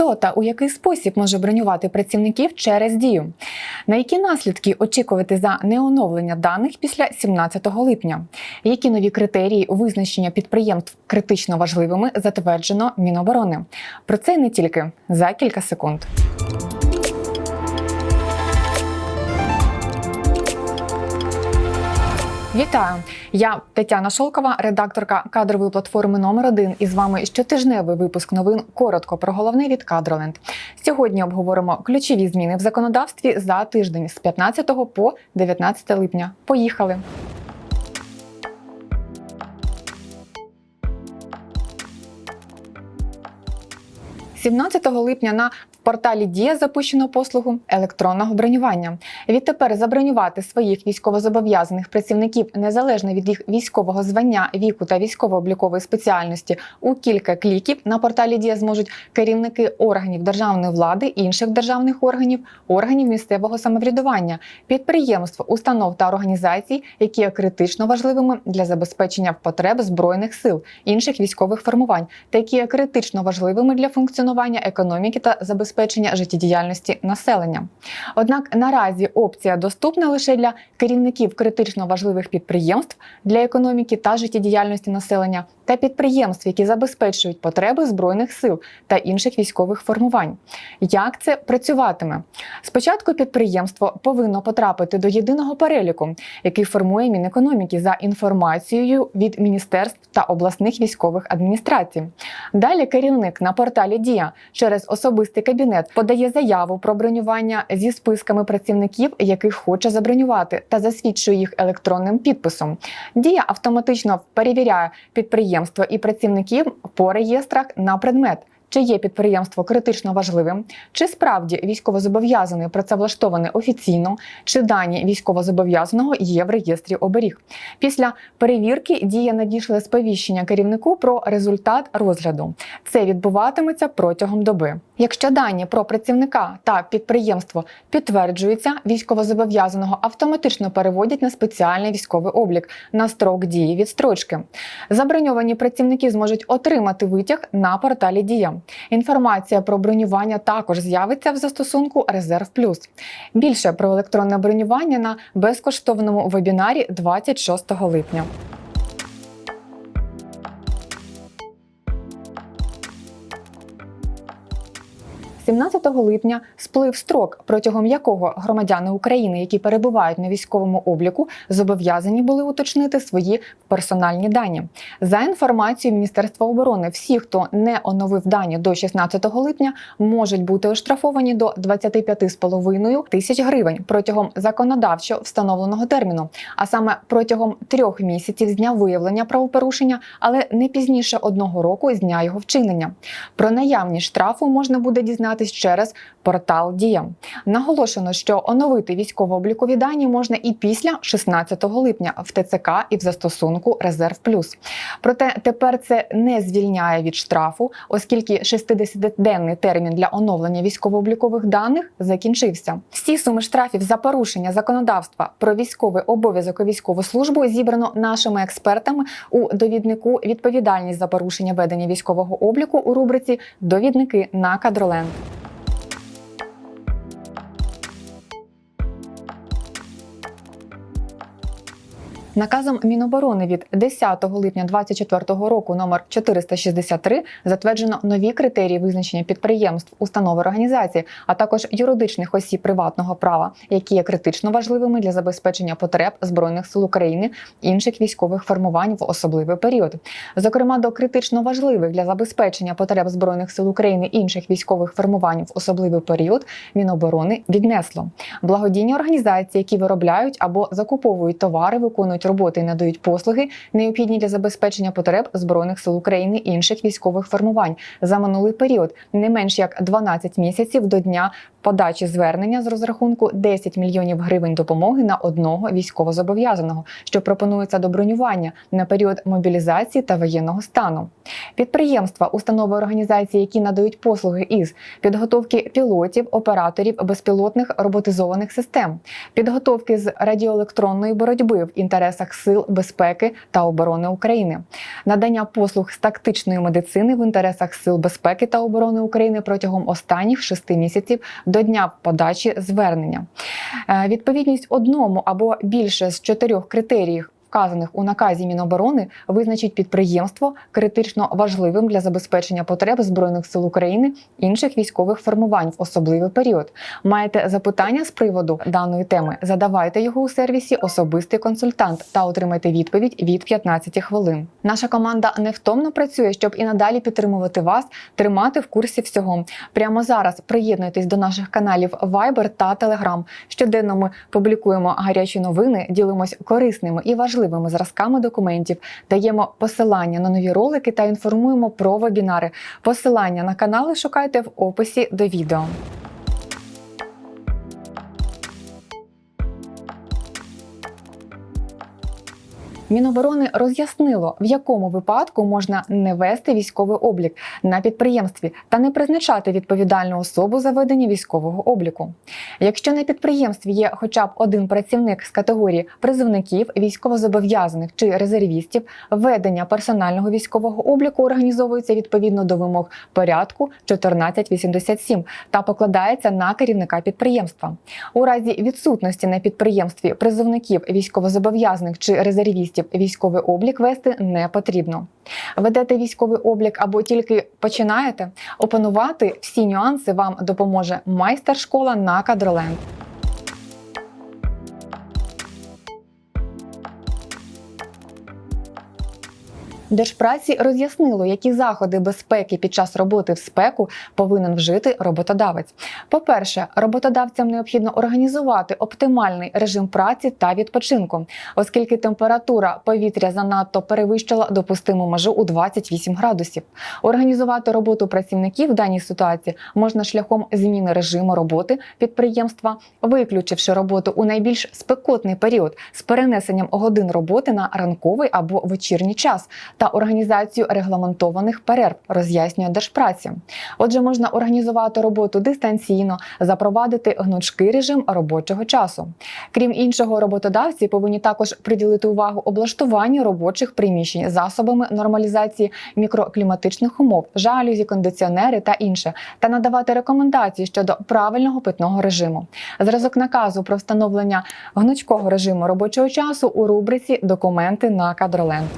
Хто та у який спосіб може бронювати працівників через дію? На які наслідки очікувати за неоновлення даних після 17 липня? Які нові критерії визначення підприємств критично важливими затверджено Міноборони? Про це не тільки за кілька секунд. Вітаю! Я Тетяна Шолкова, редакторка кадрової платформи номер 1 І з вами щотижневий випуск новин коротко про головне від Кадроленд. Сьогодні обговоримо ключові зміни в законодавстві за тиждень з 15 по 19 липня. Поїхали! 17 липня на порталі Дія запущено послугу електронного бронювання. Відтепер забронювати своїх військовозобов'язаних працівників незалежно від їх військового звання, віку та військово-облікової спеціальності у кілька кліків на порталі Дія зможуть керівники органів державної влади, інших державних органів, органів місцевого самоврядування, підприємств, установ та організацій, які є критично важливими для забезпечення потреб збройних сил, інших військових формувань, та які є критично важливими для функціонування економіки та забезпечення життєдіяльності населення. Однак наразі опція доступна лише для керівників критично важливих підприємств для економіки та життєдіяльності населення та підприємств, які забезпечують потреби збройних сил та інших військових формувань. Як це працюватиме? Спочатку підприємство повинно потрапити до єдиного переліку, який формує Мінекономіки за інформацією від міністерств та обласних військових адміністрацій. Далі керівник на порталі Дія через особистий кабінет подає заяву про бронювання зі списками працівників, яких хоче забронювати, та засвідчує їх електронним підписом. Дія автоматично перевіряє підприємство і працівників по реєстрах на предмет. Чи є підприємство критично важливим, чи справді військовозобов'язаний працевлаштований офіційно, чи дані військовозобов'язаного є в реєстрі оберіг. Після перевірки дія надійшли сповіщення керівнику про результат розгляду. Це відбуватиметься протягом доби. Якщо дані про працівника та підприємство підтверджуються, військовозобов'язаного автоматично переводять на спеціальний військовий облік на строк дії відстрочки. Заброньовані працівники зможуть отримати витяг на порталі Дія. Інформація про бронювання також з'явиться в застосунку Резерв Плюс. Більше про електронне бронювання на безкоштовному вебінарі 26 липня. 17 липня сплив строк, протягом якого громадяни України, які перебувають на військовому обліку, зобов'язані були уточнити свої персональні дані. За інформацією Міністерства оборони, всі, хто не оновив дані до 16 липня, можуть бути оштрафовані до 25,5 тисяч гривень протягом законодавчо встановленого терміну, а саме протягом трьох місяців з дня виявлення правопорушення, але не пізніше одного року з дня його вчинення. Про наявність штрафу можна буде дізнатися через портал Дія. Наголошено, що оновити військово-облікові дані можна і після 16 липня в ТЦК і в застосунку Резерв Плюс. Проте тепер це не звільняє від штрафу, оскільки 60-денний термін для оновлення військово-облікових даних закінчився. Всі суми штрафів за порушення законодавства про військовий обов'язок і військову службу зібрано нашими експертами у довіднику відповідальність за порушення ведення військового обліку у рубриці Довідники на кадроленд. Наказом Міноборони від 10 липня 2024 року номер 463 затверджено нові критерії визначення підприємств, установ організацій, а також юридичних осіб приватного права, які є критично важливими для забезпечення потреб збройних сил України інших військових формувань в особливий період. Зокрема, до критично важливих для забезпечення потреб збройних сил України інших військових формувань в особливий період Міноборони віднесло благодійні організації, які виробляють або закуповують товари, виконують роботи і надають послуги, необхідні для забезпечення потреб збройних сил України і інших військових формувань за минулий період, не менш як 12 місяців до дня подачі звернення з розрахунку 10 мільйонів гривень допомоги на одного військовозобов'язаного, що пропонується до бронювання на період мобілізації та воєнного стану. Підприємства, установи організації, які надають послуги із підготовки пілотів, операторів безпілотних роботизованих систем, підготовки з радіоелектронної боротьби в інтересах інтересах сил безпеки та оборони України, надання послуг з тактичної медицини в інтересах сил безпеки та оборони України протягом останніх шести місяців до дня подачі звернення, Е, відповідність одному або більше з чотирьох критеріїв. Вказаних у наказі Міноборони визначить підприємство критично важливим для забезпечення потреб збройних сил України інших військових формувань в особливий період. Маєте запитання з приводу даної теми? Задавайте його у сервісі Особистий консультант та отримайте відповідь від 15 хвилин. Наша команда невтомно працює, щоб і надалі підтримувати вас, тримати в курсі всього. Прямо зараз приєднуйтесь до наших каналів Viber та Telegram. Щоденно ми публікуємо гарячі новини, ділимось корисними і важливими зразками документів, даємо посилання на нові ролики та інформуємо про вебінари. Посилання на канали шукайте в описі до відео. Міноборони роз'яснило, в якому випадку можна не вести військовий облік на підприємстві та не призначати відповідальну особу за ведення військового обліку. Якщо на підприємстві є хоча б один працівник з категорії призовників, військовозобов'язаних чи резервістів, ведення персонального військового обліку організовується відповідно до вимог порядку 1487 та покладається на керівника підприємства. У разі відсутності на підприємстві призовників військовозобов'язаних чи резервістів військовий облік вести не потрібно. Ведете військовий облік або тільки починаєте опанувати всі нюанси вам допоможе майстер-школа на кадроленд. Держпраці роз'яснило, які заходи безпеки під час роботи в спеку повинен вжити роботодавець. По-перше, роботодавцям необхідно організувати оптимальний режим праці та відпочинку, оскільки температура повітря занадто перевищила допустиму межу у 28 градусів. Організувати роботу працівників в даній ситуації можна шляхом зміни режиму роботи підприємства, виключивши роботу у найбільш спекотний період з перенесенням годин роботи на ранковий або вечірній час та організацію регламентованих перерв, роз'яснює Держпраці. Отже, можна організувати роботу дистанційно, запровадити гнучкий режим робочого часу. Крім іншого, роботодавці повинні також приділити увагу облаштуванню робочих приміщень засобами нормалізації мікрокліматичних умов, жалюзі, кондиціонери та інше, та надавати рекомендації щодо правильного питного режиму. Зразок наказу про встановлення гнучкого режиму робочого часу у рубриці Документи на кадроленд.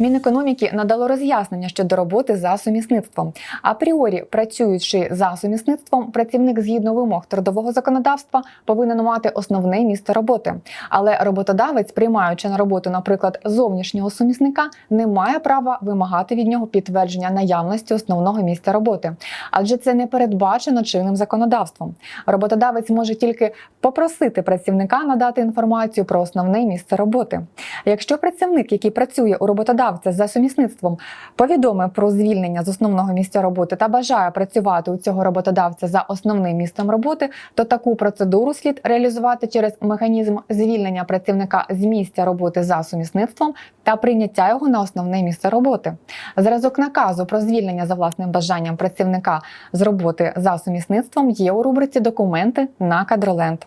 Мінекономіки надало роз'яснення щодо роботи за сумісництвом. Апріорі, працюючи за сумісництвом, працівник згідно вимог трудового законодавства повинен мати основне місце роботи. Але роботодавець, приймаючи на роботу, наприклад, зовнішнього сумісника, не має права вимагати від нього підтвердження наявності основного місця роботи, адже це не передбачено чинним законодавством. Роботодавець може тільки попросити працівника надати інформацію про основне місце роботи. Якщо працівник, який працює у роботодавця за сумісництвом, повідомив про звільнення з основного місця роботи та бажає працювати у цього роботодавця за основним місцем роботи, то таку процедуру слід реалізувати через механізм звільнення працівника з місця роботи за сумісництвом та прийняття його на основне місце роботи. Зразок наказу про звільнення за власним бажанням працівника з роботи за сумісництвом є у рубриці Документи на кадроленд.